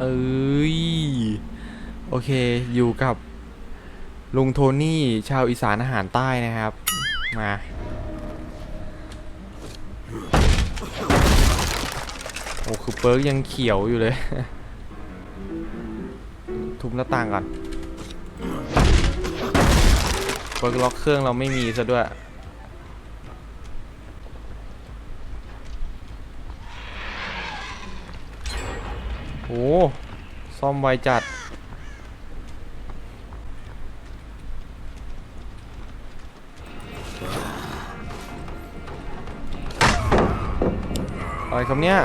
เอ้ย โอเค อยู่กับ ลุงโทนี่ชาวอีสานอาหารใต้นะครับ มา โอ้ คือเปิร์กยังเขียวอยู่เลย ทุบหน้าต่างก่อนเปิร์กล็อกเครื่องเราไม่มีซะด้วย โอ้ซ่อมไวจัด อะไรครับเนี่ย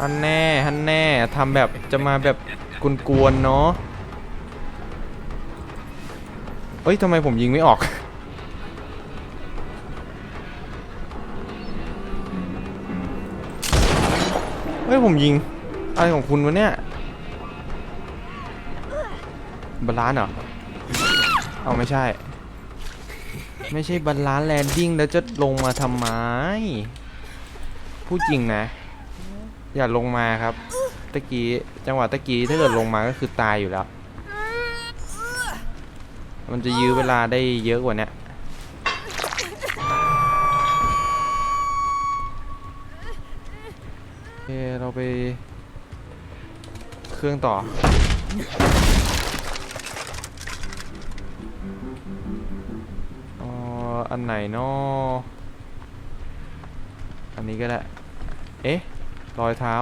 อันแน่ฮันแน่ทำแบบจะมาแบบกวนๆเนาะเอ้ยทำไมผมยิงไม่ออก ฮ้ยผมยิง อะไรของคุณวะเนี่ยบาลานเหรอ เอาไม่ใช่ ไม่ใช่บาลานแลนดิ้งแล้วจะลงมาทำไม พูดจริงนะ อย่าลงมาครับตะกี้จังหวะตะกี้ถ้าเกิดลงมาก็คือตายอยู่แล้ว มันจะยื้อเวลาได้เยอะกว่านี้ เคเราไป เครื่องต่อออันไหนเนาะอันนี้ก็ได้ เอ๊ะ รอยเท้า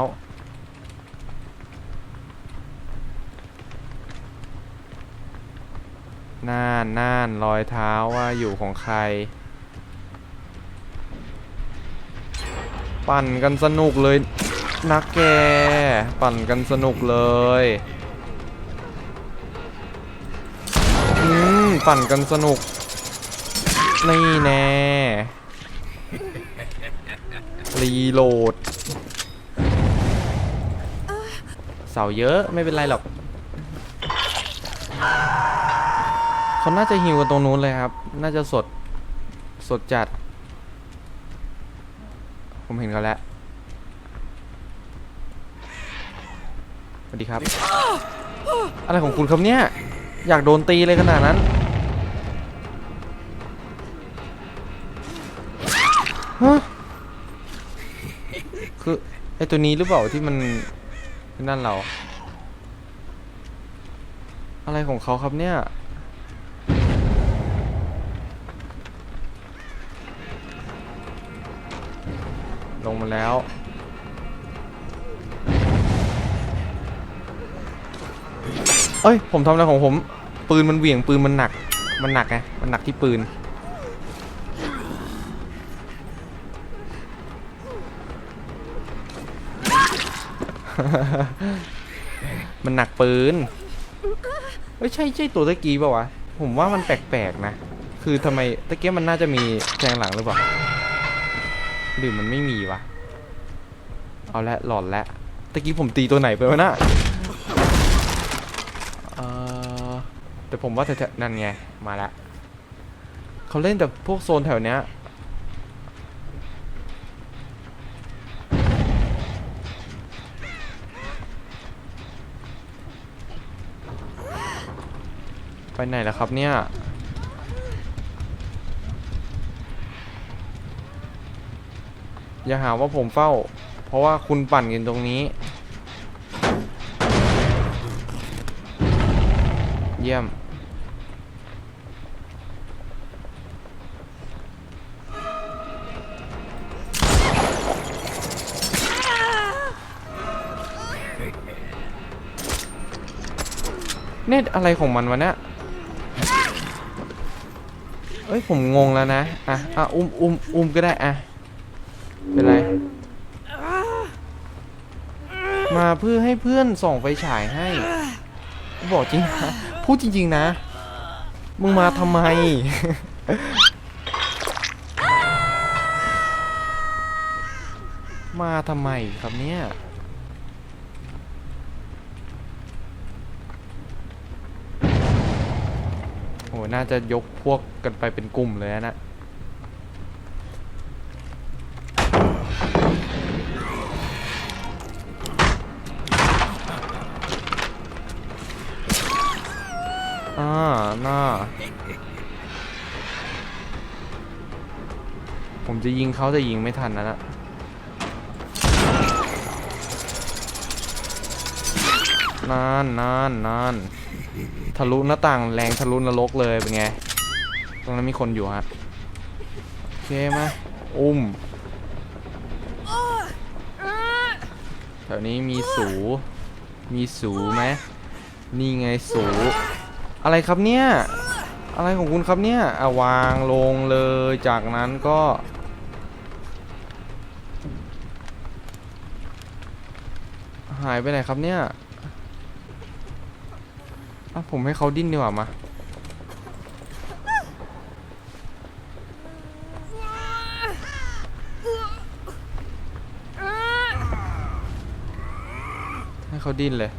น่านน่านรอยเท้าว่าอยู่ของใคร ปั่นกันสนุกเลย นักแก ปั่นกันสนุกเลยอืมปั่นกันสนุก นี่แน่รีโหลด เสาเยอะไม่เป็นไรหรอกเขาน่าจะหิวกันตรงนู้นเลยครับ น่าจะสด สดจัด ผมเห็นเขาแล้ว วัสดีครับ อะไรของคุณครับเนี่ย อยากโดนตีเลยขนาดนั้น ฮะ คือไอตัวนี้หรือเปล่าที่มันนั่นเรา อะไรของเขาครับเนี่ยลงมาแล้ว เอ้ย ผมทำอะไรของผม ปืนมันเหวี่ยงปืนมันหนัก มันหนักไง มันหนักที่ปืน มันหนักปืนเฮ้ยใช่ใช่ตัวตะกี้ป่าวะ ผมว่ามันแปลกๆนะ คือทำไมตะกี้มันน่าจะมีแทงหลังหรือเปล่า หรือมันไม่มีวะ เอาละหลอนล้วตะกี้ผมตีตัวไหนไปวะน่ะ แต่ผมว่าแถวๆนั่นไง มาละเขาเล่นแต่พวกโซนแถวเนี้ยไปไหนแล้วครับเนี่ย อย่าหาว่าผมเฝ้า เพราะว่าคุณปั่นกันตรงนี้ เยี่ยม เน็ตอะไรของมันวะเนี่ยเอ้ยผมงงแล้วนะ อะ อะ อุ้มอุ้มอุ้มก็ได้อะ เป็นไร มาเพื่อให้เพื่อนส่องไฟฉายให้ บอกจริงนะพูดจริง ๆ นะ มึงมาทำไม มาทำไมครับเนี่ย โอ้น่าจะยกพวกกันไปเป็นกลุ่มเลยนะอ่าน่าผมจะยิงเขาแต่ยิงไม่ทันนะนะ นานนานนานทะลุหน้าต่างแรงทะลุนรกเลยเป็นไง ตรงนั้นมีคนอยู่ฮะโอเคมาอุ้มแถวนี้มีสู มีสูไหมนี่ไงสู อะไรครับเนี่ย อะไรของคุณครับเนี่ยอะวางลงเลยจากนั้นก็หายไปไหนครับเนี่ย อะผมให้เขาดิ้นดีกว่ามาให้เขาดิ้นเลย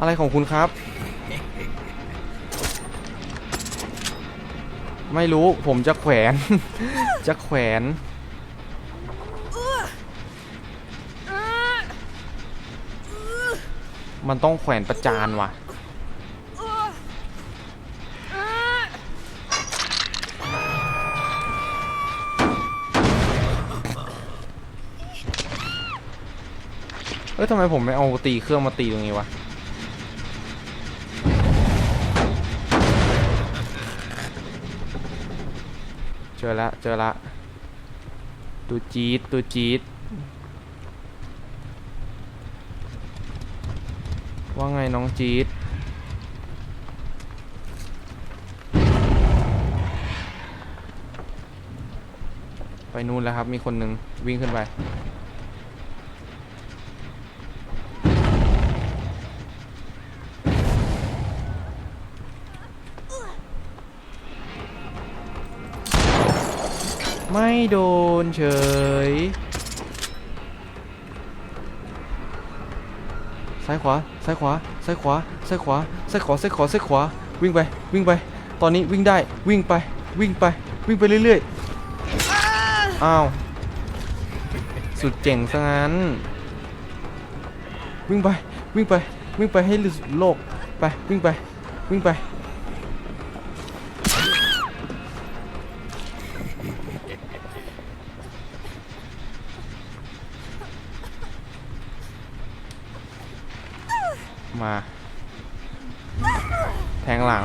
อะไรของคุณครับ ไม่รู้ผมจะแขวน จะแขวน มันต้องแขวนประจานว่ะ เอ้ยทำไมผมไม่เอาตีเครื่องมาตีตรงนี้วะ จอละเจอละตัวจี๊ดตัวจี๊ดว่าไงน้องจี๊ดไปนู่นแล้วครับ มีคนหนึ่งวิ่งขึ้นไป ไม่โดนเฉย ซ้ายขวา ซ้ายขวา ซ้ายขวา ซ้ายขวา ซ้ายขวา ซ้ายขวา ซ้ายขวา วิ่งไป วิ่งไป ตอนนี้วิ่งได้ วิ่งไป วิ่งไป วิ่งไปเรื่อยๆ อ้าว สุดเจ๋งซะงั้น วิ่งไป วิ่งไป วิ่งไปให้หลุดโลก ไป วิ่งไป วิ่งไป งหลัง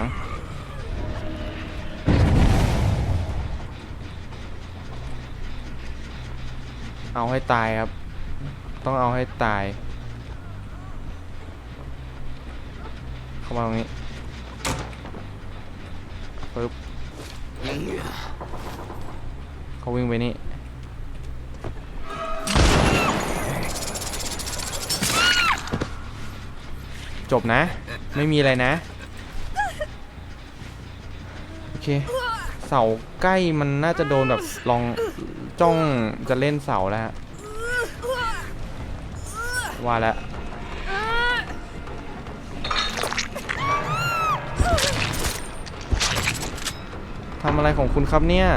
เอาให้ตายครับ ต้องเอาให้ตาย เข้ามาตรงนี้ปึ๊บเขาวิ่งไปนี่จบนะ ไม่มีอะไรนะ เคเสาใกล้มันน่าจะโดนแบบลองจ้องจะเล่นเสาแล้วฮะว่าแล้วทำอะไรของคุณครับเนี่ย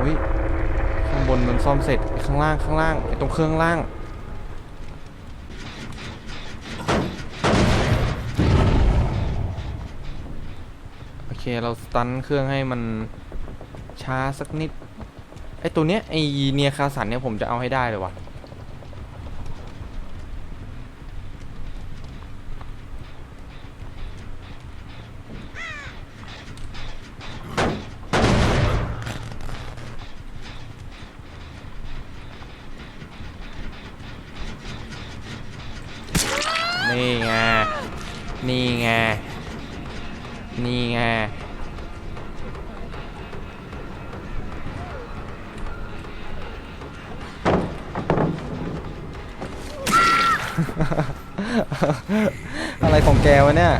อุ้ยข้างบนมันซ่อมเสร็จข้างล่างข้างล่างไอ้ตรงเครื่องล่าง เคเราสตันเครื่องให้มันช้าสักนิด ไอตัวเนี้ยไอเนียคาสันเนี่ยผมจะเอาให้ได้เลยวะ่ะ อะไรของแกวะเนี่ย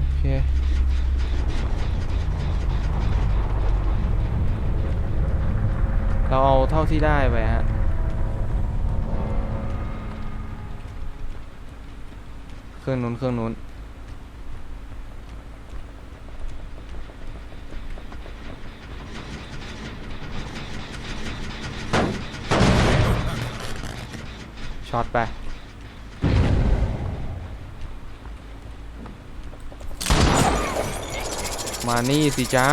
โอเค เราเอาที่ได้ไปฮะเครื่องนู้นเครื่องนู้น ช็อตไป มานี่สิจ๊ะ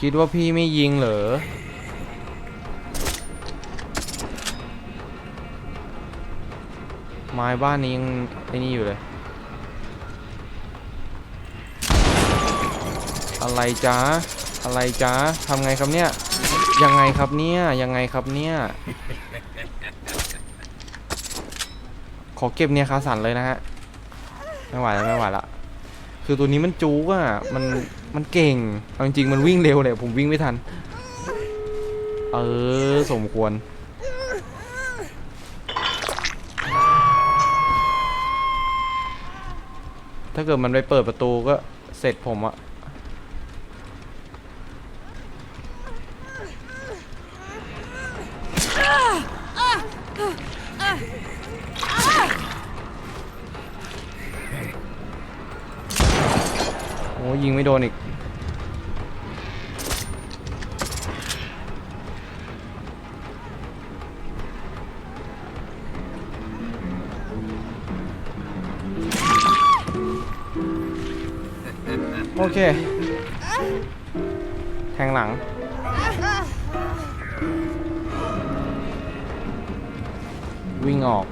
คิดว่าพี่ไม่ยิงเหรอ ไม้บ้านนี้ยังไอ้นี่อยู่เลย อะไรจ๊ะอะไรจ๊ะทำไงครับเนี่ย ยังไงครับเนี่ยยังไงครับเนี่ย ขอเก็บเนี่ยคาสันเลยนะฮะไม่ไหวแล้วไม่ไหวละคือตัวนี้มันจู๊กอะมันมันเก่งเอาจริงๆมันวิ่งเร็วเลยผมวิ่งไม่ทัน เออสมควร ถ้าเกิดมันไปเปิดประตูก็เสร็จผมอะ โอ้ยิงไม่โดนอีก โอเค แทงหลัง วิ่งออก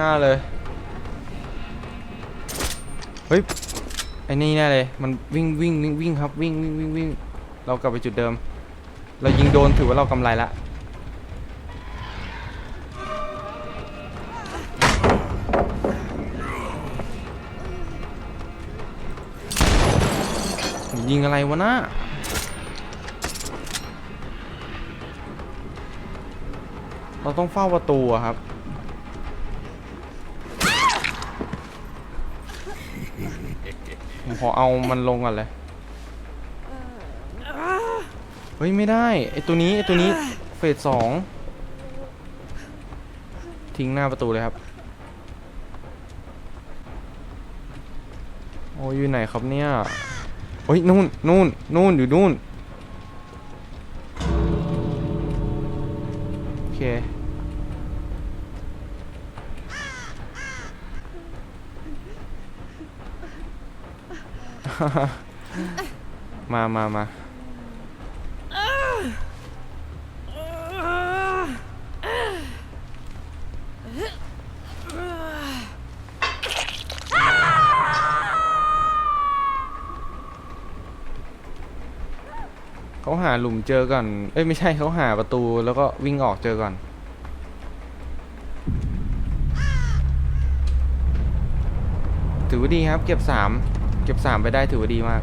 น่าเลย เฮ้ย ไอ้นี่แน่เลย มันวิ่งวิ่งวิ่งวิ่งครับวิ่งวิ่งวิ่งวิ่ง เรากลับไปจุดเดิม เรายิงโดนถือว่าเรากำไรละ ยิงอะไรวะน่าเราต้องเฝ้าประตูครับ ผมขอเอามันลงก่อนเลยเฮ้ยไม่ได้ไอตัวนี้ไอตัวนี้เฟสสองทิ้งหน้าประตูเลยครับ โอ้ยอยู่ไหนครับเนี่ยเฮ้ยนู่นนู่นนู่นอยู่นู่นโอเค มามามาเขาหาหลุมเจอก่อน เอ้ยไม่ใช่เขาหาประตูแล้วก็วิ่งออกเจอก่อน ถือว่าดีครับ เก็บสาม เก็บสามไปได้ถือว่าดีมาก